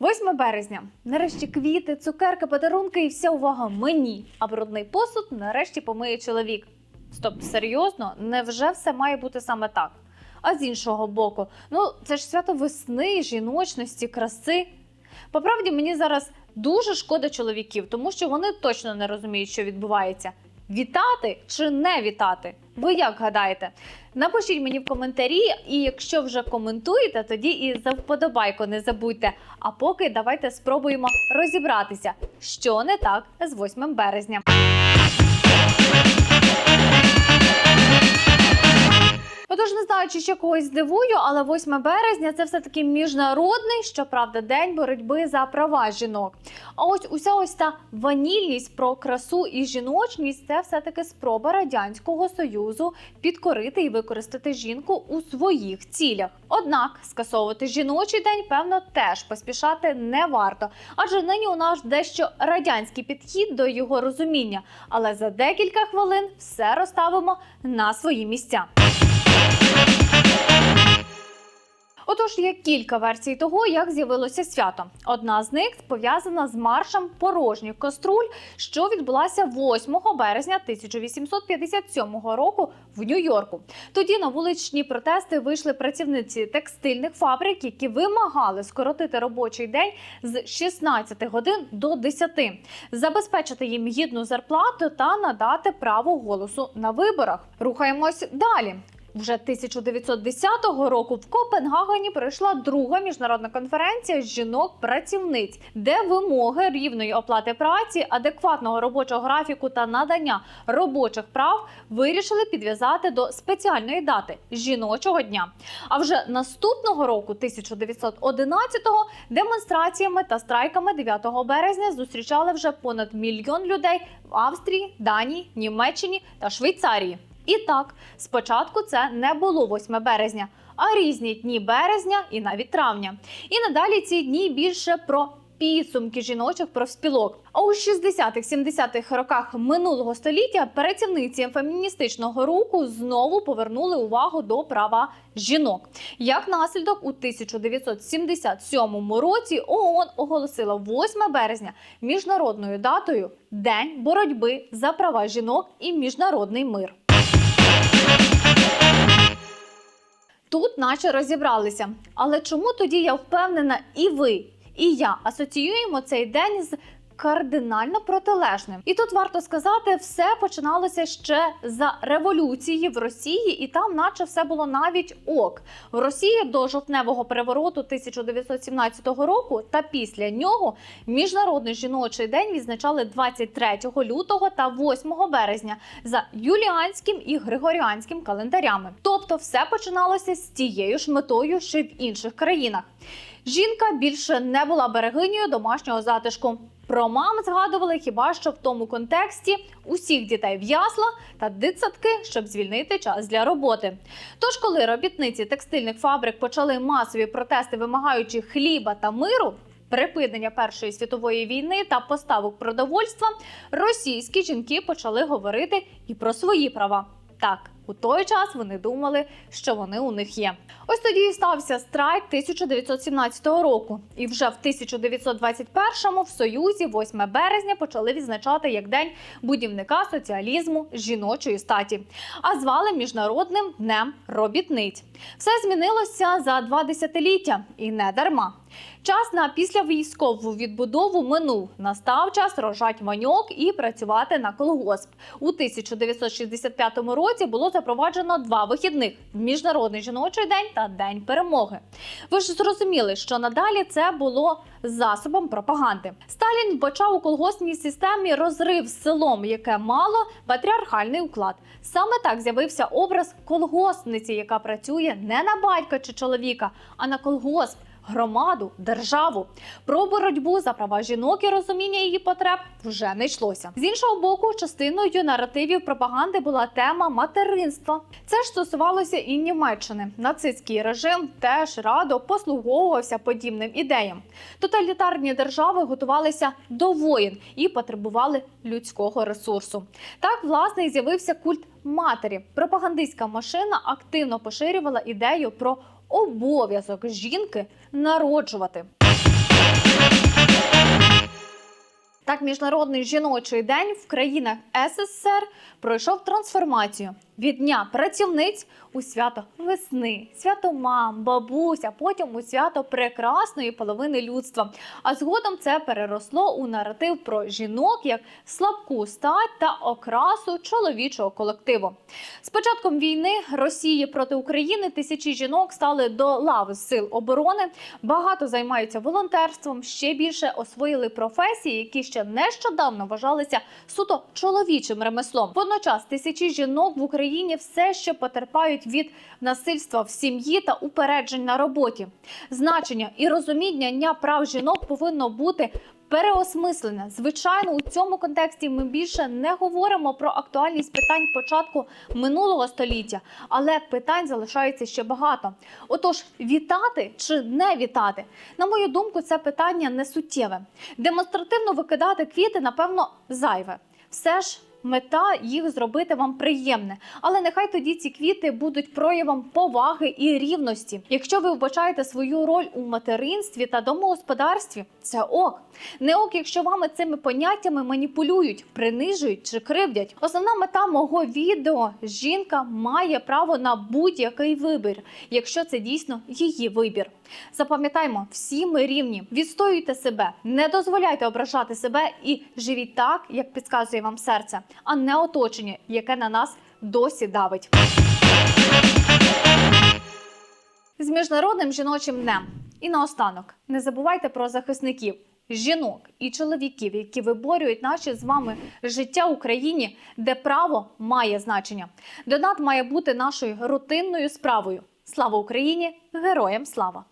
8 березня. Нарешті квіти, цукерки, подарунки і вся увага мені. А брудний посуд нарешті помиє чоловік. Стоп, серйозно? Невже все має бути саме так? А з іншого боку, ну це ж свято весни, жіночності, краси. По правді, мені зараз дуже шкода чоловіків, тому що вони точно не розуміють, що відбувається. Вітати чи не вітати? Ви як гадаєте? Напишіть мені в коментарі, і якщо вже коментуєте, тоді і за вподобайку не забудьте. А поки давайте спробуємо розібратися, що не так з 8 березня. Отож, не знаю, чи ще когось здивую, але 8 березня це все таки міжнародний, щоправда, день боротьби за права жінок. А ось уся ось та ванільність про красу і жіночність це все таки спроба радянського союзу підкорити і використати жінку у своїх цілях. Однак скасовувати жіночий день, певно, теж поспішати не варто, адже нині у нас дещо радянський підхід до його розуміння. Але за декілька хвилин все розставимо на свої місця. Отож, є кілька версій того, як з'явилося свято. Одна з них пов'язана з маршем порожніх каструль, що відбулася 8 березня 1857 року в Нью-Йорку. Тоді на вуличні протести вийшли працівниці текстильних фабрик, які вимагали скоротити робочий день з 16 годин до 10, забезпечити їм гідну зарплату та надати право голосу на виборах. Рухаємось далі. Вже 1910 року в Копенгагені пройшла друга міжнародна конференція жінок-працівниць, де вимоги рівної оплати праці, адекватного робочого графіку та надання робочих прав вирішили підв'язати до спеціальної дати жіночого дня. А вже наступного року, 1911-го, демонстраціями та страйками 9 березня зустрічали вже понад мільйон людей в Австрії, Данії, Німеччині та Швейцарії. І так, спочатку це не було 8 березня, а різні дні березня і навіть травня. І надалі ці дні більше про підсумки жіночих профспілок. А у 60-х-70-х роках минулого століття працівниці феміністичного руху знову повернули увагу до права жінок. Як наслідок, у 1977 році ООН оголосила 8 березня міжнародною датою День боротьби за права жінок і міжнародний мир. Тут наче розібралися. Але чому тоді я впевнена, і ви, і я асоціюємо цей день з кардинально протилежним? І тут варто сказати, все починалося ще за революції в Росії, і там, наче все було навіть ок. В Росії до жовтневого перевороту 1917 року та після нього міжнародний жіночий день відзначали 23 лютого та 8 березня за юліанським і григоріанським календарями. Тобто, все починалося з тією ж метою, й в інших країнах. Жінка більше не була берегинею домашнього затишку. Про мам згадували хіба що в тому контексті усіх дітей в ясла та дитсадки, щоб звільнити час для роботи. Тож, коли робітниці текстильних фабрик почали масові протести, вимагаючи хліба та миру. Припинення Першої світової війни та поставок продовольства російські жінки почали говорити і про свої права. Так, у той час вони думали, що вони у них є. Ось тоді і стався страйк 1917 року. І вже в 1921-му в Союзі 8 березня почали відзначати як день будівника соціалізму жіночої статі, а звали міжнародним днем робітниць. Все змінилося за два десятиліття і не дарма. Час на післявійськову відбудову минув. Настав час рожать маньок і працювати на колгосп. У 1965 році було запроваджено два вихідних: міжнародний жіночий день та день перемоги. Ви ж зрозуміли, що надалі це було засобом пропаганди. Сталін вбачав у колгоспній системі розрив з селом, яке мало патріархальний уклад. Саме так з'явився образ колгоспниці, яка працює не на батька чи чоловіка, а на колгосп громаду, державу. Про боротьбу за права жінок і розуміння її потреб вже не йшлося. З іншого боку, частиною наративів пропаганди була тема материнства. Це ж стосувалося і Німеччини. Нацистський режим теж радо послуговувався подібним ідеям. Тоталітарні держави готувалися до воїн і потребували людського ресурсу. Так, власне, і з'явився культ матері. Пропагандистська машина активно поширювала ідею про обов'язок жінки народжувати. Так, міжнародний жіночий день в країнах СССР пройшов трансформацію від дня працівниць у свято весни, свято мам, бабусь, а потім у свято прекрасної половини людства. А згодом це переросло у наратив про жінок як слабку стать та окрасу чоловічого колективу. З початком війни Росії проти України тисячі жінок стали до лави сил оборони. Багато займаються волонтерством, ще більше освоїли професії, які ще нещодавно вважалися суто чоловічим ремеслом. Водночас тисячі жінок в Україні все ще потерпають від насильства в сім'ї та упереджень на роботі. Значення і розуміння прав жінок повинно бути переосмислене. Звичайно, у цьому контексті ми більше не говоримо про актуальність питань початку минулого століття, але питань залишається ще багато. Отож, вітати чи не вітати? На мою думку, це питання не суттєве. Демонстративно викидати квіти, напевно, зайве. Все ж. Мета їх зробити вам приємне, але нехай тоді ці квіти будуть проявом поваги і рівності. Якщо ви вбачаєте свою роль у материнстві та домогосподарстві, це ок. Не ок, якщо вами цими поняттями маніпулюють, принижують чи кривдять. Основна мета мого відео жінка має право на будь-який вибір, якщо це дійсно її вибір. Запам'ятаймо, всі ми рівні. Відстоюйте себе, не дозволяйте ображати себе і живіть так, як підказує вам серце, а не оточення, яке на нас досі давить. З міжнародним жіночим днем. І наостанок не забувайте про захисників. Жінок і чоловіків, які виборюють наші з вами життя в Україні, де право має значення. Донат має бути нашою рутинною справою. Слава Україні! Героям слава!